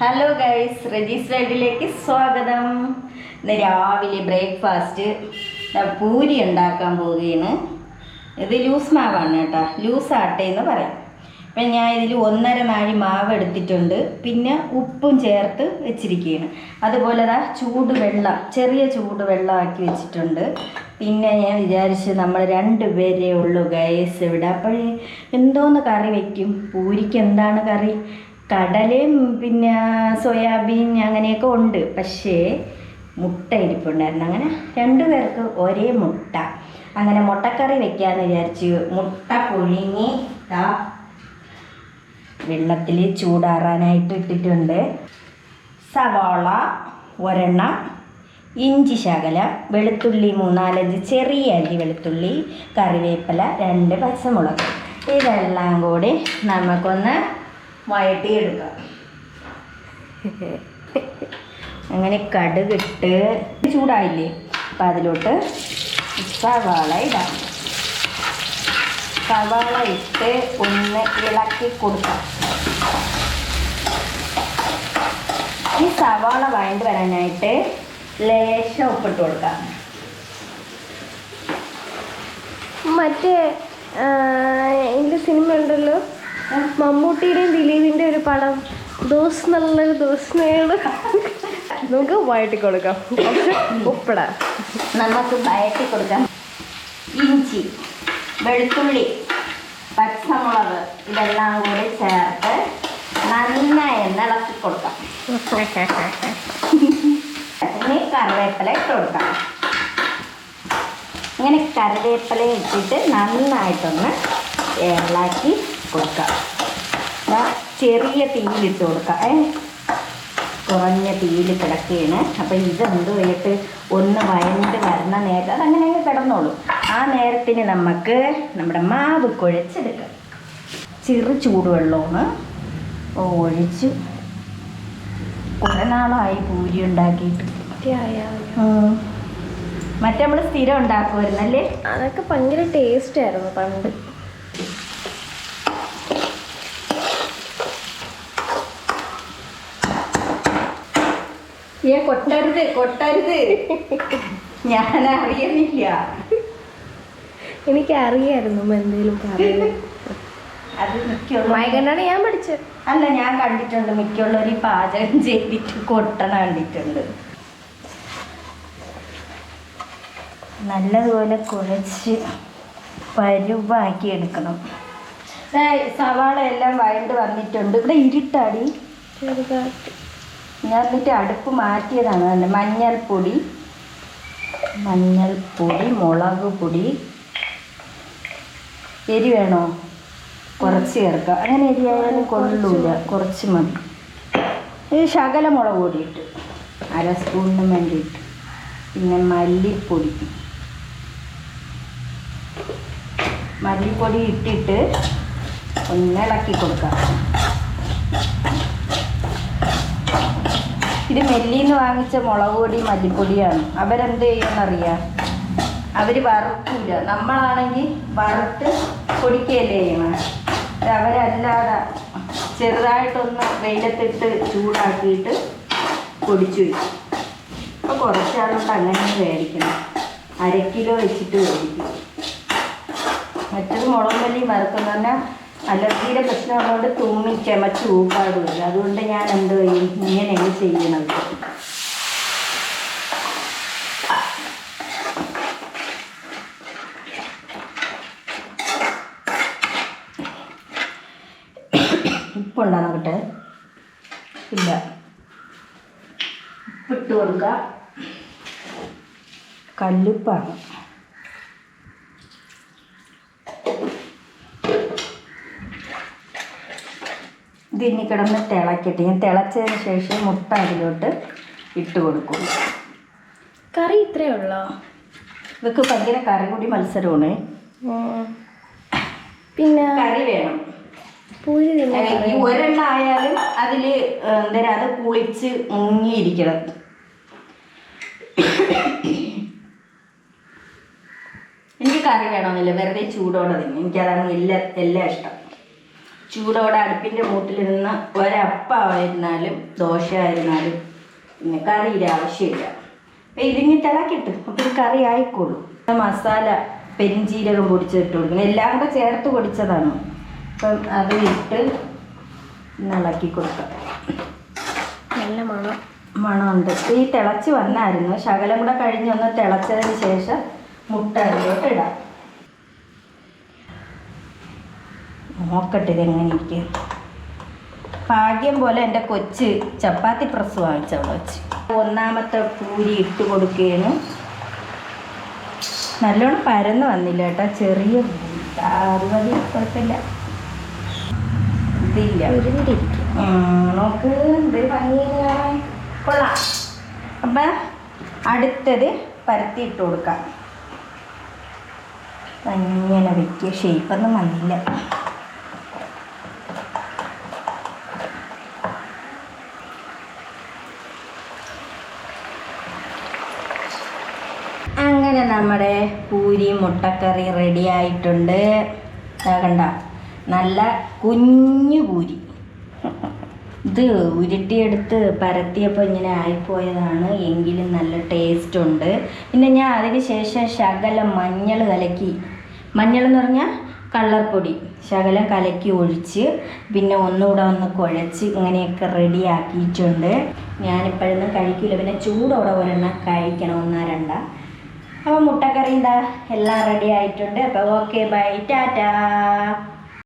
Hello guys റജീസ് വേൾഡിലേക്ക് സ്വാഗതം. ഇന്ന് രാവിലെ ബ്രേക്ക്ഫാസ്റ്റ് പൂരി ഉണ്ടാക്കാൻ പോവുകയാണ്. ഇത് ലൂസ് മാവാണ് കേട്ടോ. ലൂസ് ആട്ടെ എന്ന് പറയാം. അപ്പം ഞാൻ ഇതിൽ ഒന്നര നാഴി മാവ് എടുത്തിട്ടുണ്ട്. പിന്നെ ഉപ്പും ചേർത്ത് വെച്ചിരിക്കുകയാണ്. അതുപോലെ ദാ ചൂട് വെള്ളം ചെറിയ ചൂട് വെള്ളം ആക്കി വെച്ചിട്ടുണ്ട്. പിന്നെ ഞാൻ വിചാരിച്ച് നമ്മൾ രണ്ട് പേരേ ഉള്ളൂ ഗൈസ് ഇവിടെ. അപ്പോഴേ എന്തോന്ന് കറി വെക്കും? പൂരിക്ക് എന്താണ് കറി? കടലയും പിന്നെ സോയാബീൻ അങ്ങനെയൊക്കെ ഉണ്ട്. പക്ഷേ മുട്ട ഇരിപ്പുണ്ടായിരുന്നു. അങ്ങനെ രണ്ടു പേർക്ക് ഒരേ മുട്ട. അങ്ങനെ മുട്ടക്കറി വെക്കാന്ന് വിചാരിച്ചു. മുട്ട പുഴുങ്ങി ദാ വെള്ളത്തിൽ ചൂടാറാനായിട്ട് ഇട്ടിട്ടുണ്ട്. സവാള ഒരെണ്ണം ഇഞ്ചി ശകല വെളുത്തുള്ളി മൂന്നാലഞ്ച് ചെറിയ അരി വെളുത്തുള്ളി കറിവേപ്പില രണ്ട് പച്ചമുളക്. ഇതെല്ലാം കൂടി നമുക്കൊന്ന് വഴട്ടിയെടുക്കാം അങ്ങനെ കടുകിട്ട് ചൂടായില്ലേ? അപ്പം അതിലോട്ട് സവാള ഇടാം. സവാള ഇട്ട് ഒന്ന് ഇളക്കി കൊടുക്കാം. ഈ സവാള വഴണ്ട് വരാനായിട്ട് ലേശം ഉപ്പിട്ട് കൊടുക്കാം. മറ്റേ എന്റെ സിനിമ ഉണ്ടല്ലോ? മമ്മൂട്ടിയുടെയും ദിലീപിന്റെ ഒരു പടം. ദോസ് നല്ലൊരു ദോസ് നമുക്ക് വഴട്ടി കൊടുക്കാം. ഉപ്പിടാം. നമുക്ക് വഴട്ടി കൊടുക്കാം. ഇഞ്ചി വെളുത്തുള്ളി പച്ചമുളക് ഇതെല്ലാം കൂടി ചേർത്ത് നന്നായി നിളക്കി കൊടുക്കാം. ഇനി കറിവേപ്പില ഇട്ട് കൊടുക്കാം. ഇങ്ങനെ കറിവേപ്പില ഇട്ടിട്ട് നന്നായിട്ടൊന്ന് ഇളക്കി കൊടുക്കാം. ചെറിയ തീയിലിട്ട് കൊടുക്കാം. ഏ? കുറഞ്ഞ തീയിൽ കിടക്കുകയാണ്. അപ്പം ഇതെന്ത് ആയിട്ട് ഒന്ന് വയണ്ട് വരുന്ന നേരത്തെ അതങ്ങനെ കിടന്നോളൂ. ആ നേരത്തിന് നമുക്ക് നമ്മുടെ മാവ് കുഴച്ചെടുക്കാം. ചെറു ചൂടുവെള്ളമാണ് ഒഴിച്ച് കുറേ നാളായി പൂരി ഉണ്ടാക്കിയിട്ട്. മറ്റേ നമ്മൾ സ്ഥിരം ഉണ്ടാക്കുമായിരുന്നല്ലേ അതൊക്കെ ഭയങ്കര ടേസ്റ്റ് ആയിരുന്നു പണ്ട്. ഏ കൊട്ടരുത് കൊട്ടരുത്. ഞാൻ അറിയുന്നില്ല എനിക്ക് അറിയായിരുന്നു എന്തെങ്കിലും പറയുന്നത് അത് മിക്കുള്ള ഞാൻ പഠിച്ചത്. അല്ല ഞാൻ കണ്ടിട്ടുണ്ട്. മിക്കുള്ളവർ ഈ പാചകം ചെയ്തിട്ട് കൊട്ടണ കണ്ടിട്ടുണ്ട്. നല്ലതുപോലെ കുഴച്ച് പരുവാക്കി എടുക്കണം സവാള എല്ലാം വഴണ്ട് വന്നിട്ടുണ്ട്. ഇവിടെ ഇരുട്ടാടി. ചെറുതായിട്ട്. ഞാൻ എന്നിട്ട് അടുപ്പ് മാറ്റിയതാണ്. അതിന്റെ മഞ്ഞൾപ്പൊടി. മഞ്ഞൾപ്പൊടി മുളക് പൊടി എരി വേണോ? കുറച്ച് ചേർക്കുക. അങ്ങനെ എരിയായാലും കൊള്ളൂല. കുറച്ച് മതി. ഇത് ശകല മുളക് പൊടി ഇട്ട്. അര സ്പൂണിന് വേണ്ടിയിട്ട്. പിന്നെ മല്ലിപ്പൊടി. മല്ലിപ്പൊടി ഇട്ടിട്ട് ഒന്ന് ഇളക്കി കൊടുക്കാം. ഇത് മെല്ലിന്ന് വാങ്ങിച്ച മുളക് പൊടി മല്ലിപ്പൊടിയാണ്. അവരെന്ത് ചെയ്യുമെന്നറിയാം? അവർ വറുക്കില്ല നമ്മളാണെങ്കിൽ വറുത്ത് പൊടിക്കുകയല്ലേ ചെയ്യണം അവരല്ലാതെ ചെറുതായിട്ടൊന്ന് വെയിലത്തിട്ട് ചൂടാക്കിയിട്ട് പൊടിച്ചു വയ്ക്കും അപ്പോൾ കുറച്ചാളുകൊണ്ട് അങ്ങനെ മേടിക്കണം അര കിലോ വെച്ചിട്ട് മേടിക്കും മറ്റൊരു മുളക് മല്ലി വറുക്കുന്ന അലർജിയുടെ പ്രശ്നമുള്ളതുകൊണ്ട് തുമ്മി ചെമച്ച് ഊപ്പാടുമില്ല അതുകൊണ്ട് ഞാൻ എന്ത് ചെയ്യും? ഇങ്ങനെയാണ് ചെയ്യണത് ഉപ്പുണ്ടോ നോക്കട്ടെ ഇല്ല. ഉപ്പിട്ട് കൊടുക്കുക. കല്ലുപ്പാണ്. ഇത് ഇനി കിടന്ന് തിളക്കട്ടെ. ഞാൻ തിളച്ചതിന് ശേഷം മുട്ട അതിലോട്ട് ഇട്ട് കൊടുക്കും. കറി ഇത്രയേ ഉള്ളോ? ഇവക്ക് ഭയങ്കര കറി കൂടി മത്സരമാണ്. പിന്നെ കറി വേണം. പൂരി ഈ ഒരെണ്ണ ആയാലും അതിൽ എന്താ അത് കുളിച്ച് മുങ്ങിയിരിക്കണം. എനിക്ക് കറി വേണമെന്നില്ല. വെറുതെ ചൂടോടെ തന്നെ. എനിക്കതാണ് എല്ലാ എല്ലാം ഇഷ്ടം. ചൂടോടെ അടുപ്പിന്റെ മൂട്ടിലിരുന്ന് ഒരപ്പമായിരുന്നാലും ദോശ ആയിരുന്നാലും പിന്നെ കറിയുടെ ആവശ്യമില്ല. അപ്പം ഇതിങ്ങി തിളക്കിട്ട് അപ്പം കറി ആയിക്കോളും. മസാല പെരിഞ്ചീരകം പൊടിച്ചിട്ട് കൊടുക്കണം എല്ലാം കൂടെ ചേർത്ത് പൊടിച്ചതാണ്. അപ്പം അത് ഇട്ട് ഇളക്കി കൊടുക്കാം. നല്ല മണം. മണമുണ്ട്. ഈ തിളച്ച് വന്നായിരുന്നു. ശകലം കൂടെ കഴിഞ്ഞ് ഒന്ന് തിളച്ചതിന് ശേഷം മുട്ട അതിലോട്ട് ഇടാം. നോക്കട്ടെ ഇതെങ്ങനെ ഇരിക്കുക. ഭാഗ്യം പോലെ എന്റെ കൊച്ച് ചപ്പാത്തി പ്രസ് വാങ്ങിച്ചവിടെ വെച്ച്. ഒന്നാമത്തെ പൂരി ഇട്ട് കൊടുക്കുകയാണ്. നല്ലോണം പരന്ന് വന്നില്ല കേട്ടോ ചെറിയ മതി കുഴപ്പമില്ല. ഇതില്ല. നോക്ക് കൊള്ളാം. അപ്പം അടുത്തത് പരത്തി ഇട്ട് കൊടുക്കാം. അങ്ങനെ വെക്കിയ ഷേപ്പൊന്നും വന്നില്ല. അങ്ങനെ നമ്മുടെ പൂരി മുട്ടക്കറി റെഡി ആയിട്ടുണ്ട്. കണ്ട നല്ല കുഞ്ഞു പൂരി. ഇത് ഉരുട്ടിയെടുത്ത് പരത്തിയപ്പോൾ ഇങ്ങനെ ആയിപ്പോയതാണ്. എങ്കിലും നല്ല ടേസ്റ്റ് ഉണ്ട്. പിന്നെ ഞാൻ അതിന് ശേഷം ശകലം മഞ്ഞൾ കലക്കി. മഞ്ഞൾ എന്ന് പറഞ്ഞാൽ കള്ളർപ്പൊടി. ശകലം കലക്കി ഒഴിച്ച് പിന്നെ ഒന്നുകൂടെ ഒന്ന് കുഴച്ച് ഇങ്ങനെയൊക്കെ റെഡി ആക്കിയിട്ടുണ്ട്. ഞാനിപ്പോഴൊന്നും കഴിക്കില്ല പിന്നെ ചൂടോടെ ഒരെണ്ണം കഴിക്കണം. ഒന്നാ രണ്ടാ. അപ്പോൾ മുട്ടക്കറി എന്താ? എല്ലാം റെഡി ആയിട്ടുണ്ട്. അപ്പോൾ ഓക്കെ ബൈ ടാറ്റാ.